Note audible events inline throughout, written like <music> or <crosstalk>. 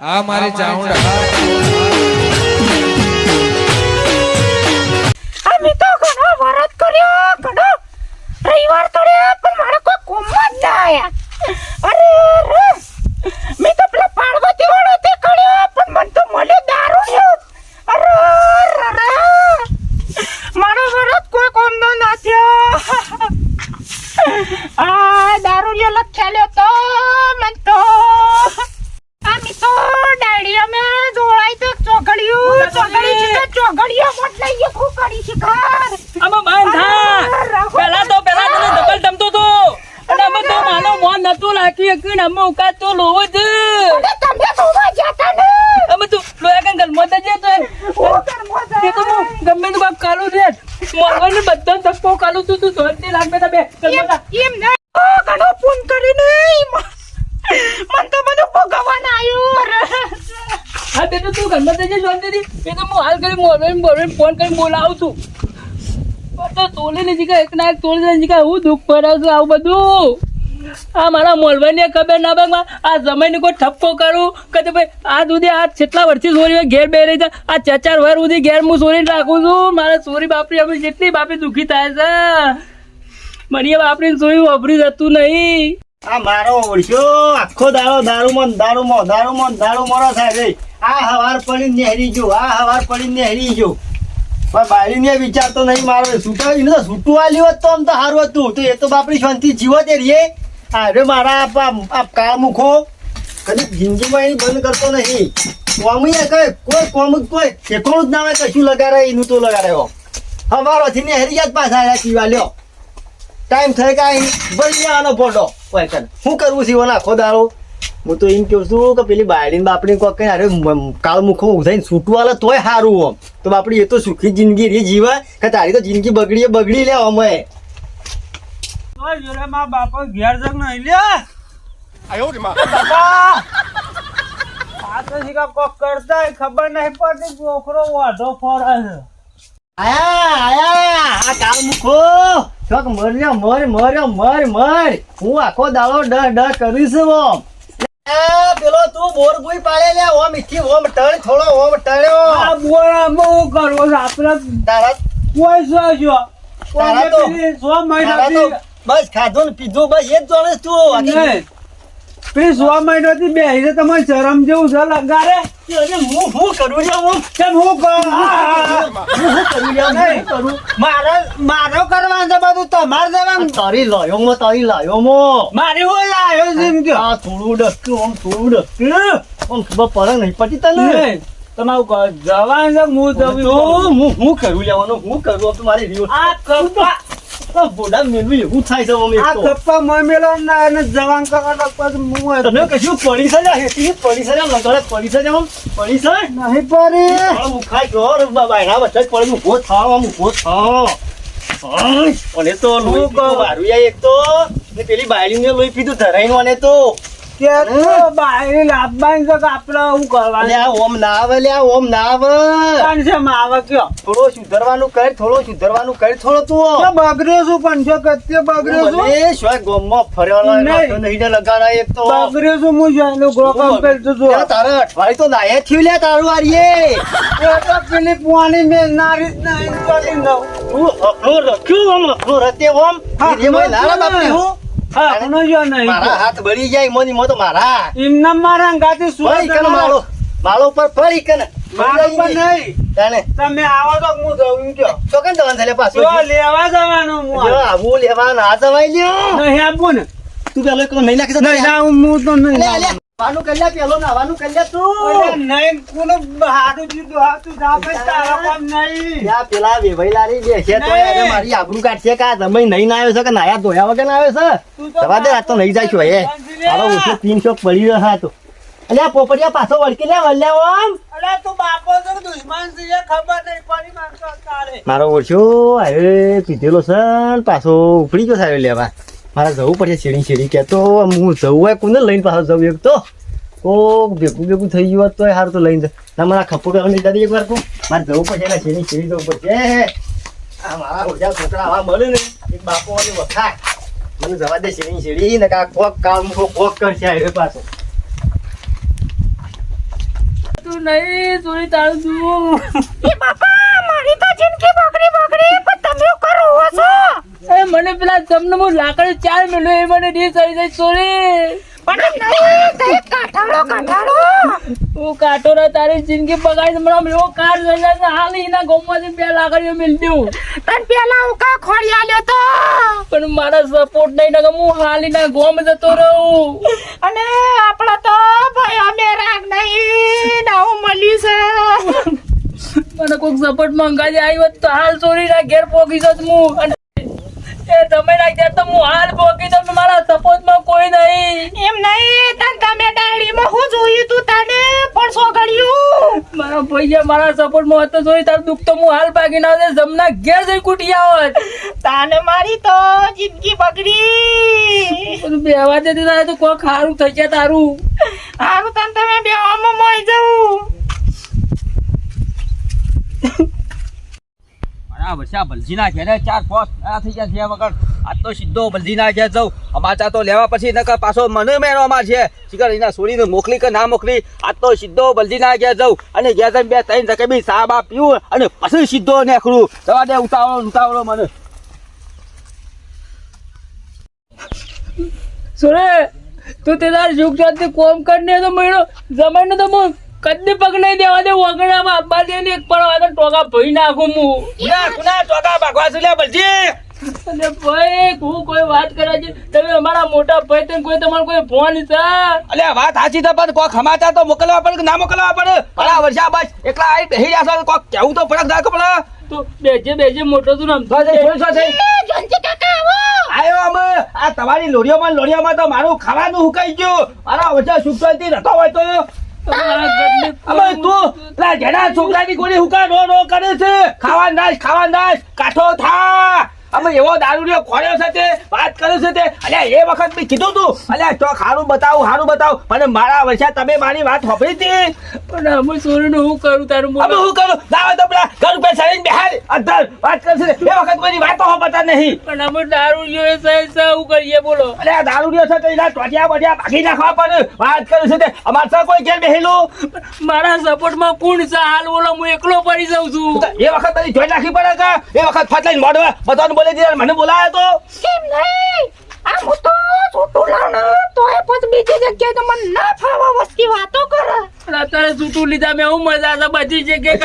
આ મારી ચાઉંડા અમે તો ઘણો વરત કર્યો ઘણો રવિવાર કર્યો પણ મારા કોઈ કોમ જ ના આયા. અરે રે મેં તો પેલા પાર્વતી વાળો તે કર્યો પણ મને તો મળ્યો દારૂ અરે રે રે મારો વરત કોઈ કોમ નો ના થયો આ દારૂ લ્યો લખ્યા તો મન તો આમી તો ડાયરી અમે જોડાઈ તો ચોગડિયું ચોગડી છે ચોગડિયું મત લઈએ ખૂબ કરી છે ઘર આમાં બંધ થા પેલા તો પેલા તને ડબલ ટમતો તો અને અમે તો માનો મોન નતું લાગી એકવીન અમે ઉકાત તો લોવો જ અરે તમે જોવા જતા ને અમે તો લોયા કાંઈ ગલમો તો જે તો હું કરમો તે તો હું ગમે તે બાપ કાલું છે મોરવાને બધા ધક્કો કાલું તું તું ધોરતી લાગ બેટા બે ગલમો તા એમ નહીં ઓ ઘણો ફોન કરીને મન તો બધું ભગવાન આવ્યું અરે હા તે તો તું ગલમો તો જે જોતી હતી એ તો હું હાલ કરી મોરવાને સોરી બાપરી જેટલી બાપરી દુઃખી થાય છે. મને બાપરી સોરી વાપરી જતું નહીં. આ મારો ઓળખ્યો. આખો દાડો દારૂમાં દારૂમાં દારૂમાં દારૂ મોરો થાય આ હવાર પડી નેહરી જો આ હવાર પડી નેહરી ગયો. પણ વિચાર તો નહીં, મારો છૂટા એને તો છૂટું આલ્યું હોત તો આમ તો સારું હતું. તો એ તો બાપડી શાંતિ જીવો તે રે અરે મારા આ પા- કાળ મુખો કદી જિંદગીમાં એ બંધ કરતો નહીં. કોમી એ કઈ કોમ કોઈ શેકોણું જ ના આવે કશું લગાડે, એનું તો લગાડ્યો હો. હવારોથી નેહરી જ પાછા આયા પીવા લ્યો. ટાઈમ થઈ કાંઈ બળી આનો ફોટો કોઈ કર શું કરવું છે નાખો દાડો હું તો એમ કહું છું કે પેલી બાયડી બાપડી કોક કઈ અરે કાળ મુખો ઉઠાઈને છૂટવા આલે તોય સારું આમ તો બાપડી એ તો સુખી જિંદગી રે જીવે કે તારી તો જિંદગી બગડી બગડી લે અમે. બાપો ઘેર જગ નહીં લે. બાપા! આ તો કોક કરતા ખબર નહીં પડતી છોકરો વાઢો ફરે છે. આયા આયા આ કાળ મુખો. ચોક મર્યો મર મર્યો મર મર. હું આખો દાડો ડર ડર કરીશ ઓમ એ પેલો તું બોર પાડે લે ઓમ ઈથી ઓમ ટળ થોડો ઓમ ટળ્યો. આ આમ હું કરવો આપણે તારા કોઈ તારા તો- બસ ખાધું ને પીધું બસ એ જ જાણે તું. પેલી સો મહિનાથી બે છે તમારે શરમ જેવું છે લગારે હું હું કરું હું? કેમ હું કરું હું કરું નહીં. કરું. મારે મારો કરવાનું છે બધું તમારે જવાનું. તારી લાયો મો તારી લાયો મો. મારે હું લાયો છે એમ કયો? આ થોડું ડસ્યું આમ થોડું ડસ્યું આમ ખબર પડે નહીં પછી તને? તમારું ક- જવાનું છે હું જવું. હું હું હું કરું લેવાનું હું કરું આમ તો મારી આ કપા બોડા મેલવી એવું થાય છે એક આ તો. કપ્પા મમેલો ના અને જવાન કરવા પછી હું તને કશું પડી લ્યા, હેઠી પડી લ્યા, લગાડે પડી આમ, પડી છે? નહીં પડી. આ મુખાય ગયો બાબા, એના વચ્ચે જ પડી. ઊભો થાવ, આમ ઊભો થાવ. અને તો લોહી પીધું વારું યાર એક તો. પેલી બાયડીને લોહી પીધું ધરાઈને અને તો. કે બાયરી લાભવાની છે આપણે શું કરવાનું? અલ્યા ઓમ ના આવે લ્યા ઓમ ના આવે કોણ છે કયો? થોડો સુધરવાનું કર થોડો સુધરવાનું કર થોડો તું બગડ્યો છું પણ કત્ય બગડ્યો છું? ભલે શોય ગોમમાં ફરેલો નહીં. ને લગાડા એક તો. બગડ્યો છું હું જાણું ગ્રો કામ તો જો તારે અઠવાડિયું તો નાયે થયું લે તારું આરીએ. તો પેલી પુવાની મેં ના રીત રખ્યું રતે ઓમ. હા, એમાં નારા બાપની હું. હા જો નહીં. મારા હાથ બળી જાય મોની મો તો મારા. એમના મારા ગાતી પડી કને માળો માળો પર પડી કને. મારો પણ નહીં. તાને તમે આવો તો હું જઉં કયો. તો કને દવાન થલે પાછો? જો લેવા જવાનું હું જો આવું લેવા ના જવાય લ્યો. નહીં આપું ને. તું પેલો એક નહીં નાખી નહીં ના હું તો નહીં લે લે. વાનું કલ્યા પેલો નાવાનું કલ્યા તું. નહીં કોનો હારું જીધું જા જાપે તારા કામ નહીં. યા પેલા વેવાઈલારી બે છે તો. એને મારી આબરૂ કાઢશે કે તમે નહીં ના આવ્યો છે કે નાયા ધોયા વગર આવ્યો છે? દવા દે આ તો નહીં જાય છો એ હાલો ઓછો તીનસો પડી રહ્યો હા તો. અલ્યા પોપડિયા પાછો વળકી લે વળ્યા ઓમ અરે તું બાપો છો દુશ્મન છે એ ખબર નહીં પડી મારતો તારે મારો ઓછો હવે પીધેલો છે પાછો ઉપડી ગયો સારો લેવા. મારે જવું પડશે શેરી છેડી કે તો હું જવું હોય કોને લઈને પાછો જવું એક તો કોક ભેગું ભેગું થઈ ગયું હોત તોય સારું તો લઈને ના મારા ખપ્પો કરવા દાદી એક કહું મારે જવું પડશે એટલે શેરી શેરી જવું પડશે આ મારા બધા છોકરા આવા મળે ને એક બાપો વાળી વખાય. મને જવા દે શેરી છેડી ને કાંક કોક કામ કોક કરશે હવે પાછો. તું નહીં ચોરી તારું તું એ બાપા મારી તો જિંદગી બગડી બગડી પણ તમે કરો છો એ મને પેલા તમને હું લાકડી ચાર મિલો એ મને ડી થઈ જાય કાઠાળો હું કાટો ના તારી જિંદગી બગાડી મને એવો કાર થઈ જાય હાલ એના ગોમમાંથી બે લાકડીઓ મિલ દઉં. પેલા હું કા ખોડી આલ્યો તો? પણ મારા સપોર્ટ નહીં ના હું હાલ એના ગોમ જતો રહું. અને આપણા તો ભાઈ અમે રાગ નહીં ના હું છે. મને કોઈક સપોર્ટ મંગાજે આવી હોત તો હાલ ચોરી ના ઘેર પોકી જત હું. અને એ તમે ના ઘેર તો હું હાલ પોકી જત મારા સપોર્ટમાં કોઈ નહીં. એમ નહીં તન તમે ડાળીમાં હું જોયું તું તને? પણ સોગળ્યું મારા ભૈયા મારા સપોર્ટમાં હતો જોઈ તાર દુઃખ તો હું હાલ ભાગી ના દે જમના ઘેર જઈ કુટિયા હોત. તાને મારી તો જિંદગી બગડી. બધું બેવા દેતી તારે તો કોક સારું થઈ જાય તારું. હારું તન તમે બેવામાં મોઈ જવું બરાબર છે આ છે ને ચાર પોસ્ટ આ થઈ ગયા છે વગર આજ તો સીધો બલજીના ઘેર જાઉં. અમાચા તો લેવા પછી નકર પાછો મને મેળવામાં છે. શિખર એના છોડીને મોકલી કે ના મોકલી, આજ તો સીધો બલજીના ઘેર જાઉં. અને ઘેર જઈને બે ત્રણ ધકે બી સા બા પીવું અને પછી સીધો નેખડું જવા દે, ઉતાવળો ઉતાવળો મને. સુરે, તું તે તાર સુખ શાંતિ કોમ કરીને તો મળ્યો. જમાઈને તો હું કદી પગ નહીં દેવા દે વગડામાં અબ્બા દે ને એક પણ વાગે ટોગા ભઈ નાખું હું. ના કુના ટોગા ભાગવા છે લે બલજી. અને ભાઈ હું કોઈ વાત કરે છે? તમે અમારા મોટા ભાઈ તને કોઈ તમારો કોઈ ફોન છે? અલે વાત સાચી તો પણ કોક હમાતા તો મોકલવા પડે કે ના મોકલવા પડે? બરા વર્ષા બસ એકલા આવી બેહી જશો કોક કેવું તો ફરક રાખો પડે? તો બેજે બેજે મોટો તું રમતો જોઈ છો જંજી કાકા આવો! આયો અમે. આ તમારી લોરીઓમાં લોરીઓમાં તો મારું ખાવાનું હુકાઈ ગયું. મારા વચ્ચે સુખ શાંતિ નતો હોય તો. અમે તું, પેલા જેના છોકરાની ગોળી હુકા નો નો કરે છે. ખાવા નાશ ખાવા નાશ કાઠો થા. અમે એવો દારૂડિયો ખોર્યો છે તે વાત કરે છે તે. અલ્યા એ વખત મેં કીધું તું અલ્યા તો હારું બતાવું હારું બતાવું. પણ મારા વર્ષા તમે મારી વાત સાંભળી હતી. પણ અમે સોરીનું હું કરું તારું અમે હું કરું? લાવો તો પેલા ઘર ઉપર સરીને બેહાર અધર વાત કરશે એ વખત કોઈ વાતો હોપતા નહીં. પણ અમે દારૂ જોઈએ સહી સહી કરીએ બોલો. આ દારૂડિયો છે તો એના ટોટિયા બોટિયા ભાગી નાખવા પડે. વાત કરું છે તે. અમાર સર કોઈ ઘેર બેહેલું? મારા સપોર્ટમાં કોણ છે? હાલ બોલો હું એકલો પડી જાઉં છું. એ વખત તારી જોઈ નાખી પડે કે? એ વખત ફટલાઈને મોડવા બધાને દીધા મને બોલાયો તો. કેમ નહીં? આ હું તો છૂટું લાવનો તોય પછી બીજી જગ્યાએ તો મને ના ફાવા વસ્તી વાતો કરે. અત્યારે છૂટું લીધા મેં હું મજા છે બધી જગ્યાએ.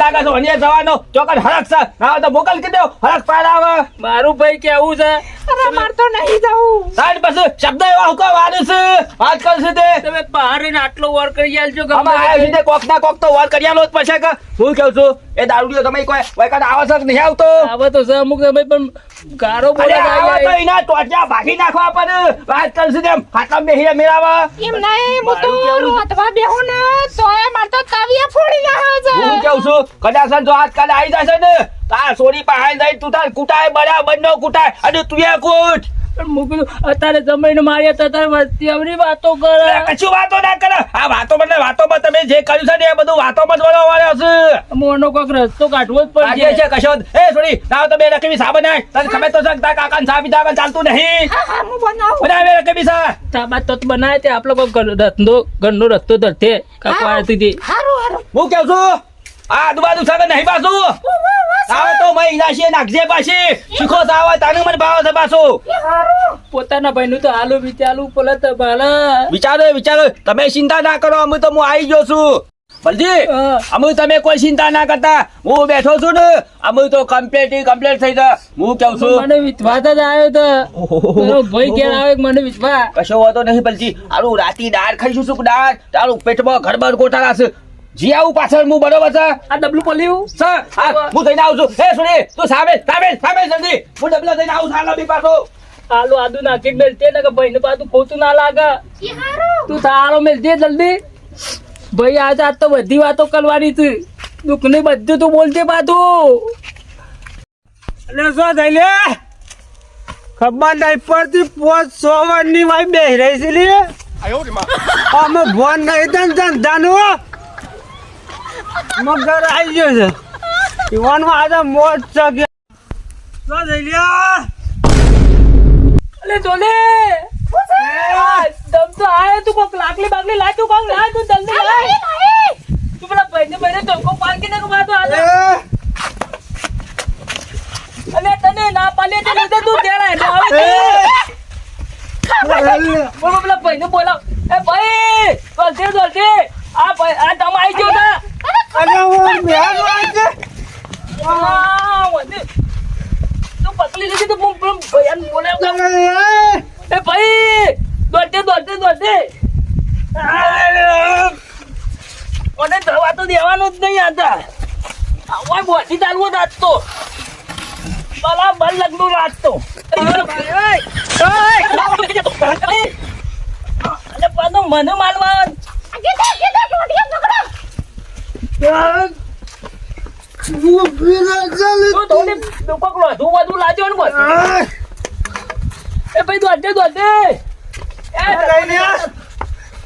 લાગે છે વનિયા જવાનો ચોકડ હરક છે. ના તો મોકલ કે હરક પાડ આવે. મારું ભાઈ કેવું છે? અરે માર તો નહીં જાઉં. સાઈડ પછી શબ્દ એવા હુકા વાળે છે વાત કરશે તે. તમે બહાર આટલો વાર કરી આલજો ગમે અમે આવ્યો છે કોક ના કોક તો વાર કર્યાલો જ પછી કે. હું કહું છું એ દારૂડિયો તમે કોઈ વૈકાદ આવે છે કે નહીં આવતો? આવે તો છે અમુક સમય પણ ગારો બોલે આવા તો એના ટોટિયા ભાગી નાખવા પડે વાત કરશે તેમ હાથમાં બેહીને મેળાવા. એમ નહીં હું તો રોતવા બેહું ને તોય માર તો તવિયા ફોડી નાખે હું છે છું? કદાચ જો આજકાલ આવી જશે ને તાર સોરી પાસે જઈ તું તાર કુટાય બરાબર નો કૂટાય અને તું એ કૂટ. મૂકી. અત્યારે જમીન માર્યા તો અત્યારે વસ્તી અવરી વાતો કરે. કશું વાતો ના કરે. આ વાતો એટલે વાતોમાં તમે જે કર્યું છે ને એ બધું વાતોમાં જ વળવાનું છે મોનો કોઈક રસ્તો કાઢવો જ પડશે. છે કશો. એ સોરી લાવ તો બે રકમી સા બનાય તને ખબર તો છે કે તારા કાકાને ને સાબી દાવા ચાલતું નહીં. હા હા હું બનાવું. રકમી સા તાબા તો બનાવે તે આપણો કોઈ ઘર- ધંધો ઘરનો રસ્તો ધરતે. કાકો હા. હતી હારું હારું. હું કેવું છું? આ આજુબાજુ છે નહીં પાછું આવે તો મય નાખજે પાછી. સુખો સાવ તાને મને ભાવ છે પાછું. પોતાના ભાઈનું તો હાલું વિચારું પેલા તો ભાલા. વિચારો વિચારો. તમે ચિંતા ના કરો અમે તો હું આવી ગયો છું. બલજી. અમે તમે કોઈ ચિંતા ના કરતા. હું બેઠો છું ને અમે તો કમ્પ્લીટ કમ્પ્લીટ થઈ જા હું કેવું છું? મને જ આવ્યો તો. ભાઈ ઘેર આવે મને વિચવા કશો વાંધો નહીં બલજી. આરું રાતી દાળ ખાઈશું શું દાળ. તારું પેટમાં ગડબડ ગોટાળા છે. જી આવું પાછળ હું બરોબર છે? આ ડબલું પલ્યું સર હા હું થઈને આવું છું. હે સુની તું સામે સામે સામે જલ્દી. હું ડબલો થઈને આવું છું. બી પાછો. આલો આદુ નાખી મેલતે ને કે ભાઈને પાછું ખોટું ના લાગે. તું હારું તું તારો મેલજે જલ્દી. ભાઈ આજ આજ તો બધી વાતો કરવાની હતી. દુઃખની બધું તું બોલતે પાછું. એટલે શું થઈ લે? ખબર નહીં પડતી પોચ સો ની મારી બેહી રહી છે લે. અમે ભોન નહીં ધંધાનું મગર આવી ગયો છે. યુવાનમાં આજે મોજ છે જઈ લ્યા અલે જોને દમ તો આયો તું કોક લાકલી બાકલી લાય તું કોક લાય તું જલ્દી લાય. તું પેલા ભાઈને ભાઈને ટોકો પાડી નાખ માર તો આજે અલે તને ના પાલે તે લીધે તું તેડાય ને હવે બોલો પેલા ભાઈને બોલા બરાબર લગનું રાત તો. અરે પાછો મને મારવા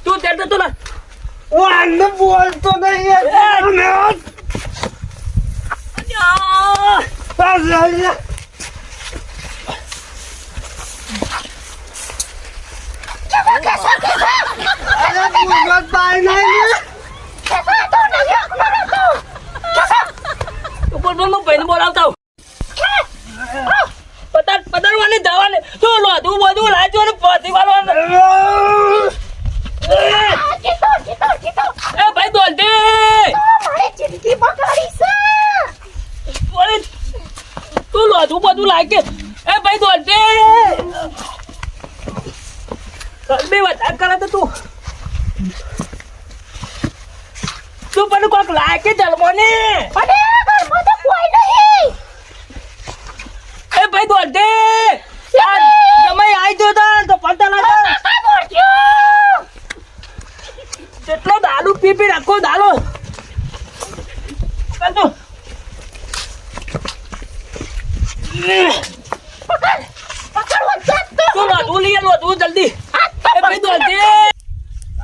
તું તું તો બોલતો નહીં અરે પૂછવા પાય નહીં કેસા તો નહીં મારો તો કેસા તું બોલ બોલ હું ભાઈને બોલાવતા આવું. પતાર પતારવાની દવાને તું લોધું બધું લાજો ને પાછી વાળવાનું જીતો જીતો જીતો એ ભાઈ દોડતે મારે જિંદગી બગાડી છે ઓય, તું લોધું બધું લાગે એ ભાઈ દોડતે ગરમી વધારે કરે તો તું તું પણ કોક લાગે જલમોને અને ઘરમાં તો કોઈ નહીં એ ભાઈ દોડતે યાર તમે આઈ જો તા તો પડતા લાગે કાકા દોડ્યો જેટલો દારૂ પી રાખો દારૂ કાઢો. પકડ પકડ વચ્ચે તો. તું લોધું લઈ જલ્દી. એ ભાઈ દોડતે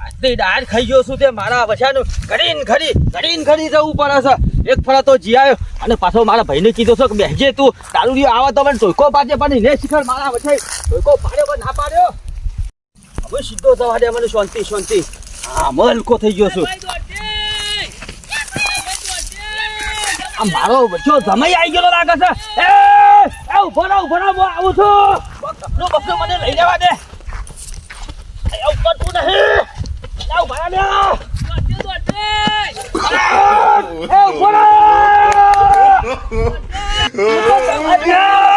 આજની દાળ ખાઈ ગયો છું તે મારા વછાનું ઘડીન ઘડી ઘડીન ઘડી જવું પડે છે. એક ફરા તો જી આવ્યો અને પાછો મારા ભાઈને કીધું છે કે બેસજે તું દારૂ આવે તો મને ટોયકો પાડજે પણ ને શિખર મારા વછાઈ ટોયકો પાડ્યો પણ ના પાડ્યો. હવે સીધો જવા દે મને શાંતિ શાંતિ. હા મલકો થઈ ગયો છું. આ મારો બચ્ચો સમય આવી ગયો લાગે છે. એ એ ઊભો રહો ઊભો રહો હું આવું છું. બકરો બકરો મને લઈ જવા દે. ઉપર તું નહીં. દોડતે દોડતે એ ઊભો રહો. <laughs>